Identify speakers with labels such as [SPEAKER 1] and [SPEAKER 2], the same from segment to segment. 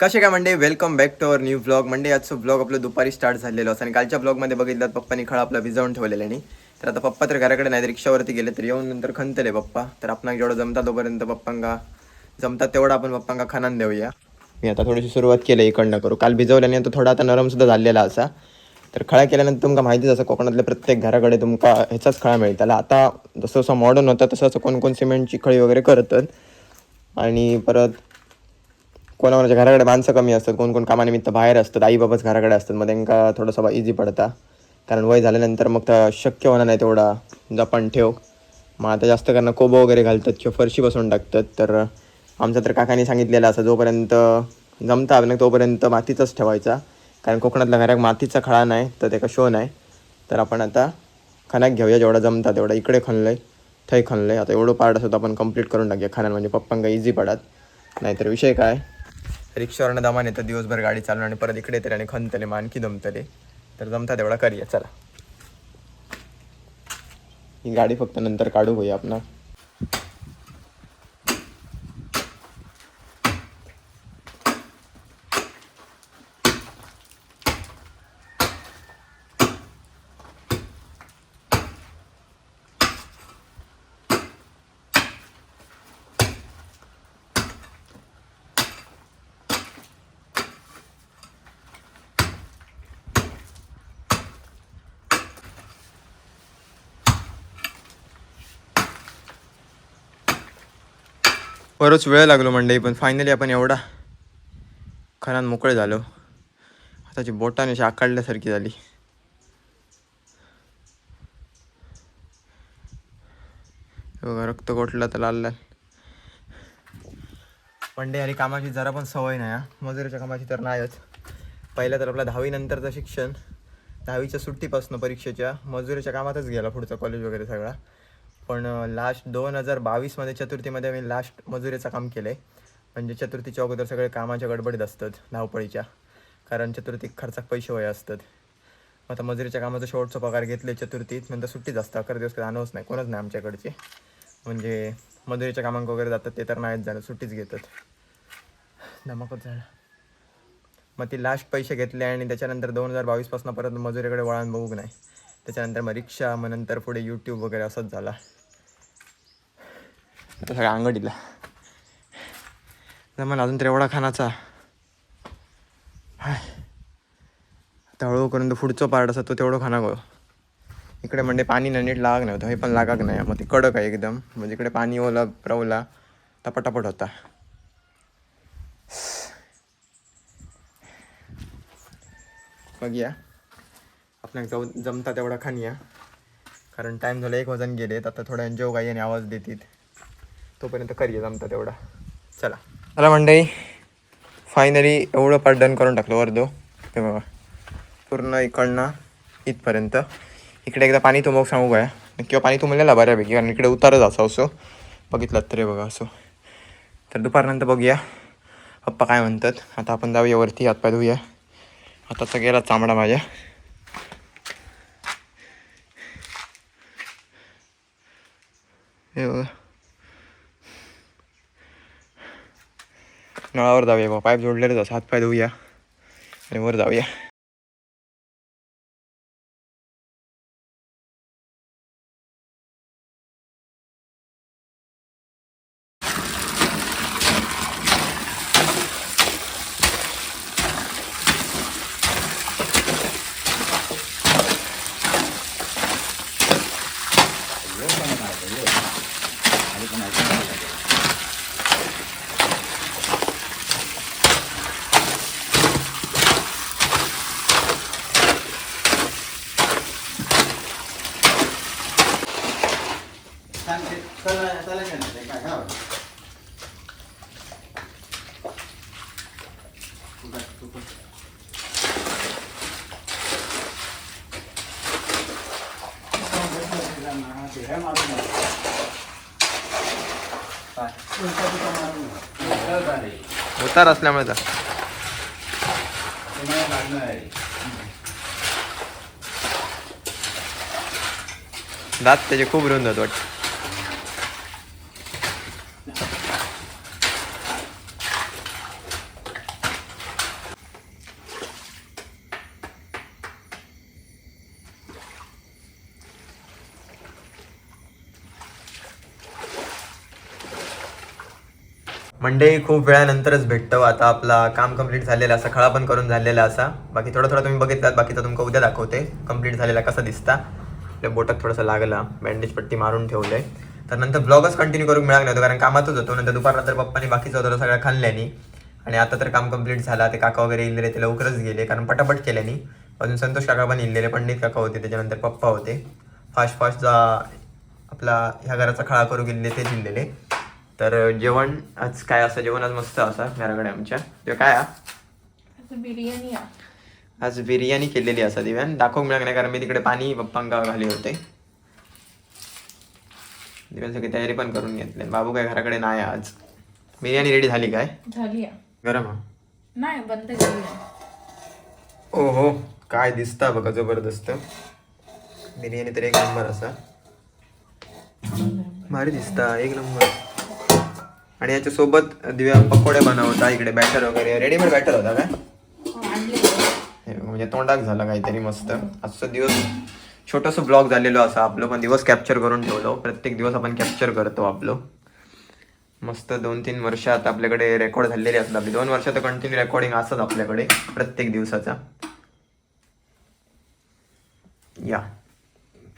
[SPEAKER 1] कसे काय म्हणजे welcome back to our new blog म्हणजे आजचं ब्लॉग आपलं दुपारी स्टार्ट झालेलं असं आणि कालच्या ब्लॉगमध्ये बघितलं तर पप्पानी खळा आपला भिजवून ठेवलेला आणि तर आता पप्पा तर घराकडे नाही तर रिक्षावरती गेले तर येऊन नंतर खंतले पप्पा. तर आपण जेवढं जमता तोपर्यंत पप्पांका जमतात तेवढं आपण पप्पांका खणान देऊया. मी आता थोडीशी सुरुवात केली इकडनं करू. काल भिजवल्याने तो थोडा आता नरम सुद्धा झालेला असा. तर खळा केल्यानंतर तुमका माहितीच असं कोकणातल्या प्रत्येक घराकडे तुमका ह्याचाच खळा मिळताला आता जसं जसं मॉडर्न होतं तसं असं कोण कोण सिमेंटची खळी वगैरे करतात. आणि परत कोणाकोणाच्या घराकडे माणसं कमी असतात कोण कोण कामानिमित्त बाहेर असतात आई बाबाच घराकडे असतात मग त्यांना थोडंसं इझी पडता. कारण वय झाल्यानंतर मग तर शक्य होणार नाही तेवढा. जपान म्हणजे ठेव. मग आता जास्त करणं कोबो वगैरे घालतात किंवा फरशी बसवून टाकतात. तर आमच्या तर काकांनी सांगितलेलं असं जोपर्यंत जमता आपण तोपर्यंत मातीचाच ठेवायचा. कारण कोकणातल्या घरात मातीचा खळा नाही तर त्याचा का शो नाही. तर आपण आता खणाक घेऊया जेवढा जमता तेवढा इकडे खणलं आहे थंय खणलं आहे आता एवढं पार्ट असं आपण कंप्लीट करून टाकूया. खाण्यात म्हणजे पप्पांका इझी पडत. नाहीतर विषय काय? रिक्षावरनं दमान येतं दिवसभर गाडी चालून आणि परत इकडे येतले आणि खंतले मग आणखी दमतले. तर जमता तेवढा करूया चला. ही गाडी फक्त नंतर काढू होई आपण. बरोच वेळ लागलो मंडई पण फायनली आपण एवढा खरान मोकळे झालो. आताची बोटाने अशी आकाडल्यासारखी झाली. हो बघा रक्त गोठला तर लाल लाल. मंडे आणि कामाची जरा पण सवय नाही हा. मजुरीच्या कामाची तर नाहीच पहिल्या तर आपल्या दहावीनंतरचं शिक्षण दहावीच्या सुट्टीपासून परीक्षेच्या मजुरीच्या कामातच गेला पुढचा कॉलेज वगैरे सगळा. पण लास्ट दोन हजार बावीसमध्ये चतुर्थीमध्ये मी लास्ट मजुरीचं काम केलं आहे म्हणजे चतुर्थीच्या अगोदर सगळे कामाच्या गडबडीत असतात धावपळीच्या. कारण चतुर्थीक खर्चाक पैसे वय असतात. मग आता मजुरीच्या कामाचा शेवटचा पगार घेतले चतुर्थीत नंतर सुट्टीच असतं अकरा दिवस काही आणवच नाही. कोणच नाही आमच्याकडचे. म्हणजे मजुरीच्या कामांक वगैरे जातात ते तर नाहीच झालं सुट्टीच घेतात. धमाकच झालं. मग ती लास्ट पैसे घेतले आणि त्याच्यानंतर दोन हजार बावीसपासून परत मजुरीकडे वळण बघूक नाही. त्याच्यानंतर मग रिक्षा मग नंतर पुढे यूट्यूब वगैरे असंच झाला. सगळ्या अंगडीला जमान अजून तर एवढा खानाचा. हाय. आता हळूहळू करून तो पुढचा पार्ट असा तो तेवढं खाना गो. इकडे म्हणजे पाणी ना नीट लाग नव्हतं हे पण लागाक नाही. मग ते कडक आहे एकदम. म्हणजे इकडे पाणी ओला रवला टपाटपट होता. बघूया. आपण जाऊ जमता तेवढा खाणूया कारण टाईम झाला एक वजन गेलेत. आता थोडा एन्जॉय काही आणि आवाज देतील तोपर्यंत करूया जमता तेवढा. चला. चला मंडई फायनली एवढं पार्ट डन करून टाकलं वर्दो. ते बघा. पूर्ण इकडनं इथपर्यंत. इकडे एकदा पाणी तुमक सांगू गया किंवा पाणी तुमलेला बऱ्यापैकी कारण इकडे उतारच असं असो. बघितलं तरी बघा असो. तर दुपारनंतर बघूया. पप्पा काय म्हणतात? आता आपण जाऊया वरती हातपाय धुऊया. आता गेला चामडा माझ्या. हे बघा. नळावर जाऊया बघा पाईप जोडलेलेच हात पाय धुऊया आणि वर जाऊया. उतार असल्यामुळे जा. दात त्याचे खूप रुंद आहेत वाटतं. मंडे खूप वेळानंतरच भेटतो. आता आपला काम कंप्लीट झालेला असा खळा पण करून झालेला असा. बाकी थोडं थोडं तुम्ही बघितलात बाकीचा तुमका उद्या दाखवते. कंप्लीट झालेला कसा दिसता. आपल्या बोटात थोडासा लागला बँडेज पट्टी मारून ठेवलंय तर नंतर ब्लॉगच कंटिन्यू करून मिळाला नव्हतं कारण कामातच होतो. नंतर दुपारनंतर पप्पानी बाकीचं होतं सगळ्या खाल्ल्यानी आणि आता तर काम कंप्लीट झाला. ते काका वगैरे इल्लेले ते लवकरच गेले कारण पटापट केल्यानी. अजून संतोष काका पण इल्लेले पंडित काका होते त्याच्यानंतर पप्पा होते. फास्ट फास्ट जा आपला ह्या घराचा खळा करू गेलेले ते जिल्लेले तर जेवण आज काय असं? जेवण आज मस्त असा घराकडे आमच्या. ते काय
[SPEAKER 2] बिर्याणी.
[SPEAKER 1] आज बिर्याणी केलेली असा दिव्यान. दाखवू मिळालं नाही कारण मी तिकडे पाणी पप्पांका घाली होते. दिव्यान सगळी तयारी पण करून घेतली. बाबू काय घराकडे नाही आज. बिर्याणी रेडी झाली काय?
[SPEAKER 2] झाली.
[SPEAKER 1] गरम हा
[SPEAKER 2] नाही बंद केली आहे.
[SPEAKER 1] ओ हो काय दिसता बघा जबरदस्त. बिर्याणी तर एक नंबर असा. भारी दिसता एक नंबर. आणि याच्या सोबत दिव्या पकोडे बनवता इकडे बॅटर वगैरे. रेडीमेड बॅटर होता काय?
[SPEAKER 2] हो,
[SPEAKER 1] म्हणजे तोंडाक झाला काहीतरी मस्त. आजचा दिवस छोटस ब्लॉग झालेलो असा. आपलं पण दिवस कॅप्चर करून ठेवलो. प्रत्येक दिवस आपण कॅप्चर करतो आपलं. मस्त दोन तीन वर्ष आता आपल्याकडे रेकॉर्ड झालेली असतात. आपली दोन वर्ष तर कंटिन्यू रेकॉर्डिंग असत आपल्याकडे प्रत्येक दिवसाचा या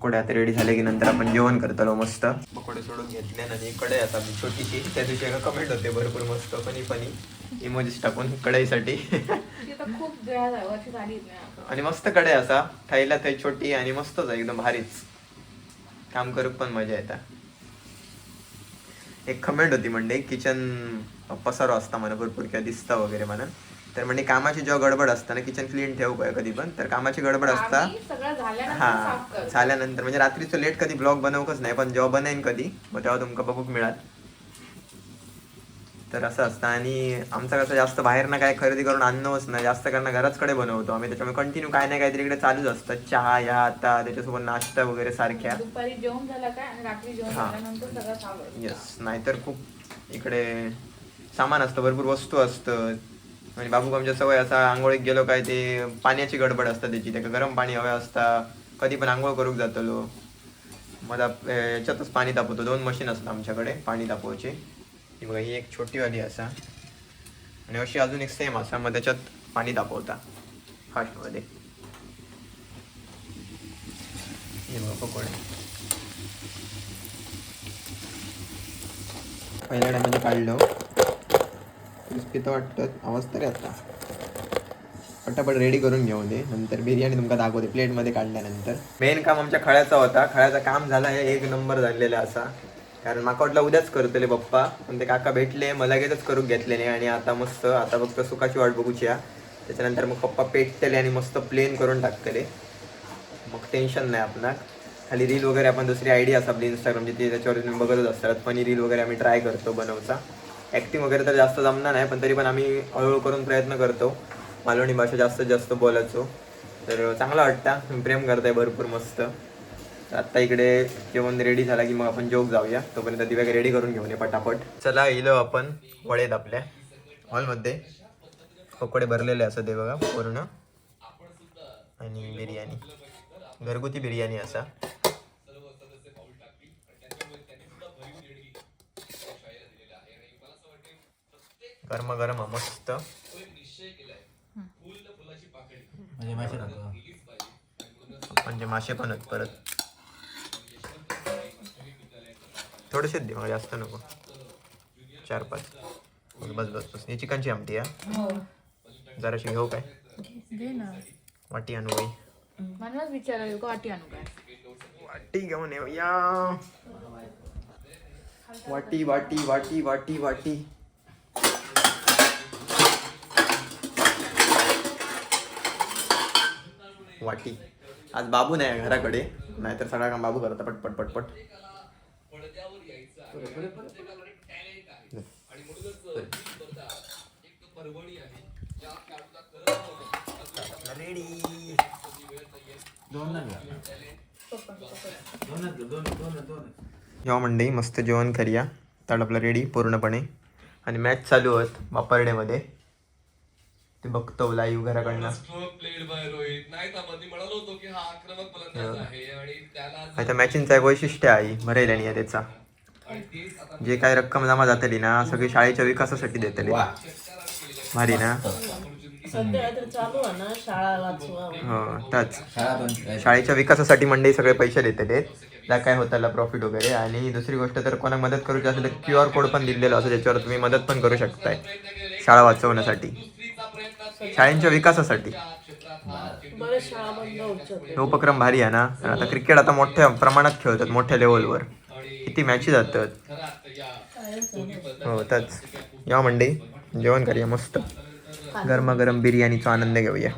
[SPEAKER 1] पकोडे आता रेडी झाले की नंतर आपण जेवण करतलो मस्त. पकोडे सोडून घेतले आणि इकडे आता छोटीशी त्या दिवशी एका कमेंट होते भरपूर मस्त फनी फनी. इमोजीस टाकून कढईसाठी.
[SPEAKER 2] ती खूप
[SPEAKER 1] आणि मस्त कडे असा थाईला थंय छोटी आणि मस्तच आहे एकदम भारीच. काम करूक पण मजा येता. एक कमेंट होती म्हणजे किचन पसारो असता म्हणा भरपूर किंवा दिसता वगैरे म्हणा. तर म्हणजे कामाची जेव्हा गडबड असता ना किचन क्लीन ठेवू कधी पण तर कामाची गडबड असता. हा. झाल्यानंतर. म्हणजे रात्रीचं लेट कधी ब्लॉग बनवूकच नाही पण जेव्हा बनेन कधी मग तेव्हा तुमका बघूक मिळाल. तर असं असतं. आणि आमचं कसं जास्त बाहेर ना काय खरेदी करून आणणंच नाही. जास्त करणं घराचकडे बनवतो आम्ही. त्याच्यामुळे कंटिन्यू काय नाही काहीतरी इकडे चालूच असतं. चहा या आता त्याच्यासोबत नाश्ता वगैरे सारख्या. हा. येस नाहीतर खूप इकडे सामान असतं भरपूर वस्तू असतं. म्हणजे बाबू आमच्या सवय असा आंघोळीत गेलो काय ते पाण्याची गडबड असता त्याची. त्याका गरम पाणी हवे असता. कधी पण आंघोळ करूक जातलो मला याच्यातच पाणी तापवतो. दोन मशीन असतात आमच्याकडे पाणी तापवायचे. ही बघा ही एक छोटीवाली असा. आणि अशी अजून एक सेम असा. मग त्याच्यात पाणी तापवता. फास्टमध्ये. हे बघा पकोडे. पहिल्या टायमध्ये काढलो. क्रिस्पी तर आवाज तरी आता. पटापट रेडी करून घेऊ दे. नंतर बिर्याणी तुमका दाखवते. प्लेटमध्ये काढल्यानंतर. मेन काम आमच्या खळ्याचा होता. खळ्याचा काम झाला. हे एक नंबर झालेला असा. कारण माका वाटलं उद्याच करतले पप्पा. पण ते काका भेटले. मग लगेचच करून घेतलेले. आणि आता मस्त आता फक्त सुखाची वाट बघूची त्याच्यानंतर मग पप्पा पेटतले आणि मस्त प्लेन करून टाकतले. मग टेन्शन नाही आपणाक. खाली रील वगैरे आपण दुसरी आयडिया असं आपली इंस्टाग्रामची ती त्याच्यावर तुम्ही बघतच असतात. फनी रील वगैरे आम्ही ट्राय करतो बनवचा. ॲक्टिंग वगैरे तर जास्त जमणार नाही पण तरी पण आम्ही हळूहळू करून प्रयत्न करतो. मालवणी भाषा जास्तीत जास्त बोलायचो. तर चांगला वाटता. प्रेम करताय भरपूर मस्त. तर आत्ता इकडे जेवण रेडी झाला की मग आपण जोग जाऊया. तोपर्यंत दिव्याक रेडी करून घेऊन ये पटापट. चला येलो आपण. वळेत आपल्या. हॉलमध्ये. पकोडे भरलेले असं ते बघा पूर्ण. आणि बिर्याणी. घरगुती बिर्याणी असा. गरम गरम मस्त.
[SPEAKER 3] म्हणजे नव्हतं
[SPEAKER 1] म्हणजे मासे पण आहेत परत. थोडेसेच दे मला जास्त नको. चार पाच. बस बस बस ही चिकनची आमटी आहे
[SPEAKER 2] हो.
[SPEAKER 1] जराशी घेऊ काय? वाटी आणू बाई.
[SPEAKER 2] मलाच विचारायला का वाटी आणू काय?
[SPEAKER 1] वाटी घेऊन येऊ या वाटी वाटी वाटी वाटी वाटी. वाटी. आज बाबू नाही घराकडे. नाहीतर सगळा काम बाबू करता. पटपट पटपट
[SPEAKER 3] दोन
[SPEAKER 1] जेव्हा मंडई मस्त जेवण करूया. तर आपलं रेडी पूर्णपणे. आणि मॅच चालू आहेत वापर्डेमध्ये ते बघतो लाईव्ह घराकडनं.
[SPEAKER 4] स्ट्रोक प्लेड बाय रोहित नाही तर मध्ये म्हणालो होतो की हा आक्रमक फलंदाज आहे आणि त्याला
[SPEAKER 1] आता मॅचिंगचा एक वैशिष्ट्य आहे भरेल आणि त्याचा जे काय रक्कम जमा जातली ना सगळी शाळेच्या विकासासाठी देतली. भारी ना?
[SPEAKER 5] सध्या तर चालू आहे ना शाळा वाचवा
[SPEAKER 1] हो त्याच. शाळेच्या विकासासाठी मंडळी सगळे पैसे देतले. त्या काय होताला प्रॉफिट वगैरे. आणि दुसरी गोष्ट तर कोणाक मदत करूची असेल तर क्यू आर कोड पण दिलेला असो ज्याच्यावर तुम्ही मदत पण करू शकताय. शाळा वाचवण्यासाठी. शाळेंच्या विकासासाठी.
[SPEAKER 5] बरेच शाळा बंद होत होते
[SPEAKER 1] हे उपक्रम भारी आहे ना? आणि आता क्रिकेट आता मोठ्या प्रमाणात खेळतात मोठ्या लेवलवर किती मॅची जातात? हो त्याच. या मंडई जेवण करूया मस्त. गरमागरम बिर्याणीचा आनंद घेऊया.